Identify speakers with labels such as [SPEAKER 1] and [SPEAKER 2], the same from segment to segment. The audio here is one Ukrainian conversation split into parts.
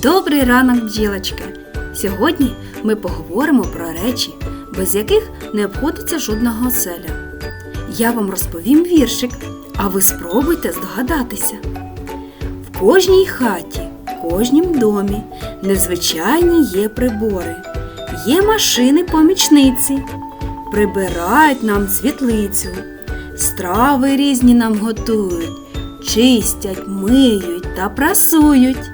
[SPEAKER 1] Добрий ранок, бджілочки! Сьогодні ми поговоримо про речі, без яких не обходиться жодного оселя. Я вам розповім віршик, а ви спробуйте здогадатися. В кожній хаті, в кожнім домі незвичайні є прибори, є машини-помічниці, прибирають нам світлицю, страви різні нам готують, чистять, миють та прасують,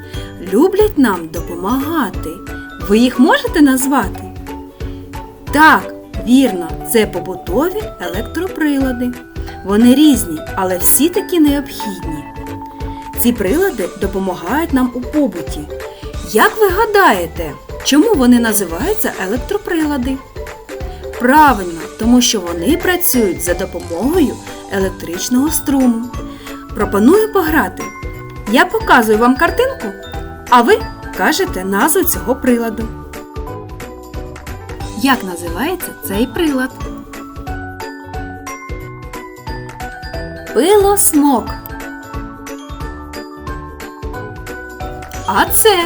[SPEAKER 1] люблять нам допомагати. Ви їх можете назвати? Так, вірно, це побутові електроприлади. Вони різні, але всі такі необхідні. Ці прилади допомагають нам у побуті. Як ви гадаєте, чому вони називаються електроприлади? Правильно, тому що вони працюють за допомогою електричного струму. Пропоную пограти. Я показую вам картинку, а ви кажете назву цього приладу. Як називається цей прилад? Пилосмок. А це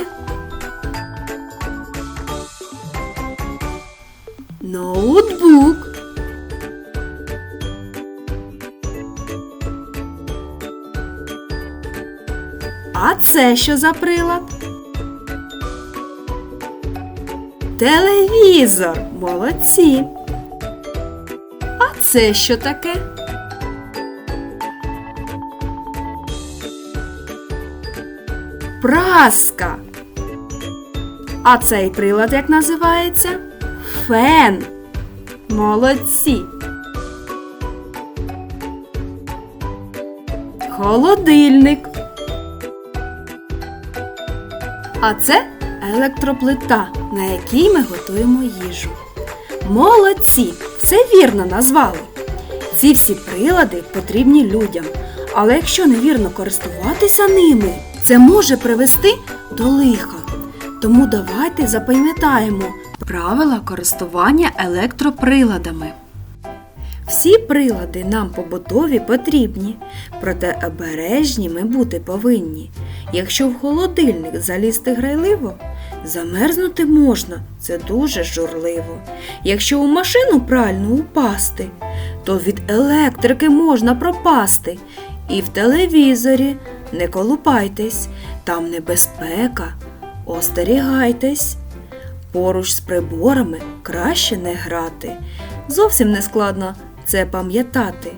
[SPEAKER 1] А це що за прилад? Телевізор. Молодці. А це що таке? Праска. А цей прилад як називається? Фен. Молодці. Холодильник. А це електроплита, на якій ми готуємо їжу. Молодці! Це вірно назвали. Ці всі прилади потрібні людям, але якщо невірно користуватися ними, це може привести до лиха. Тому давайте запам'ятаємо правила користування електроприладами. Всі прилади нам побутові потрібні, проте обережні ми бути повинні. Якщо в холодильник залізти грайливо, замерзнути можна, це дуже журливо. Якщо у машину пральну упасти, то від електрики можна пропасти. І в телевізорі не колупайтесь, там небезпека, остерігайтесь. Поруч з приборами краще не грати. Зовсім не складно це пам'ятати.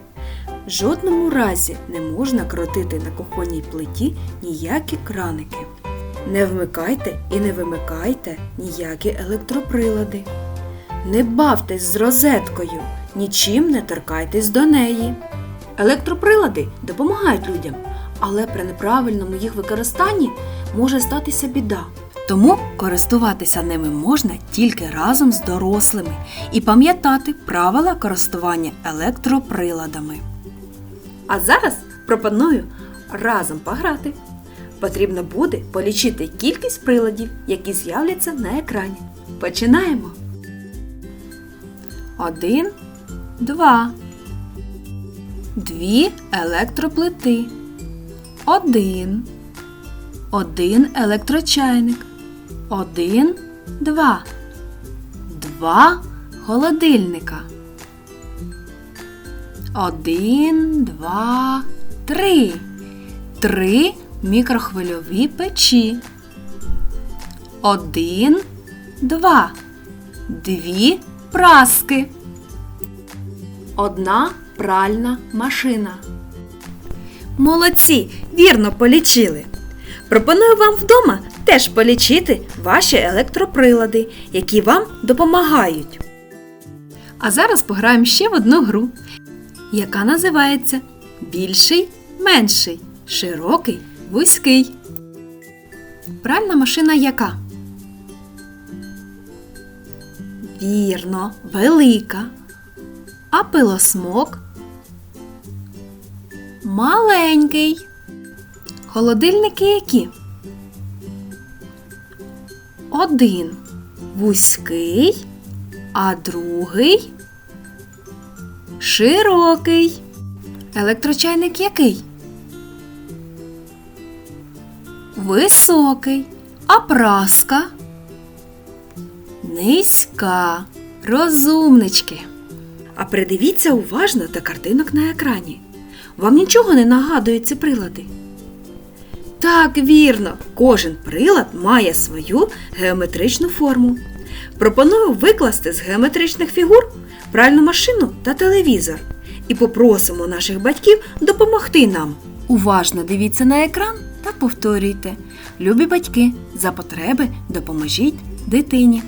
[SPEAKER 1] В жодному разі не можна крутити на кухонній плиті ніякі краники. Не вмикайте і не вимикайте ніякі електроприлади. Не бавтесь з розеткою, нічим не торкайтесь до неї. Електроприлади допомагають людям, але при неправильному їх використанні може статися біда. Тому користуватися ними можна тільки разом з дорослими і пам'ятати правила користування електроприладами. А зараз пропоную разом пограти. Потрібно буде полічити кількість приладів, які з'являться на екрані. Починаємо. Один, два. Дві електроплити. Один. Один електрочайник. Один, два. Два холодильника. Один, два, три. Три мікрохвильові печі. Один, два. Дві праски. Одна пральна машина. Молодці! Вірно полічили. Пропоную вам вдома теж полічити ваші електроприлади, які вам допомагають. А зараз пограємо ще в одну гру, яка називається Більший, менший, широкий, вузький. Пральна машина яка? Вірно, велика. А пилосмок маленький. Холодильники які? Один вузький, а другий широкий. Електрочайник який? Високий, А праска? Низька. Розумнички. А придивіться уважно до картинок на екрані. Вам нічого не нагадують ці прилади? Так, вірно, кожен прилад має свою геометричну форму. Пропоную викласти з геометричних фігур пральну машину та телевізор і попросимо наших батьків допомогти нам. Уважно дивіться на екран та повторюйте. Любі батьки, за потреби допоможіть дитині.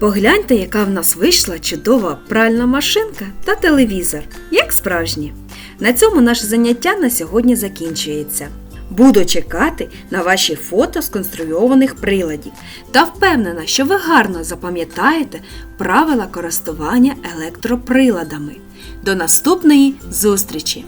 [SPEAKER 1] Погляньте, яка в нас вийшла чудова пральна машинка та телевізор, як справжні. На цьому наше заняття на сьогодні закінчується. Буду чекати на ваші фото сконструйованих приладів та впевнена, що ви гарно запам'ятаєте правила користування електроприладами. До наступної зустрічі!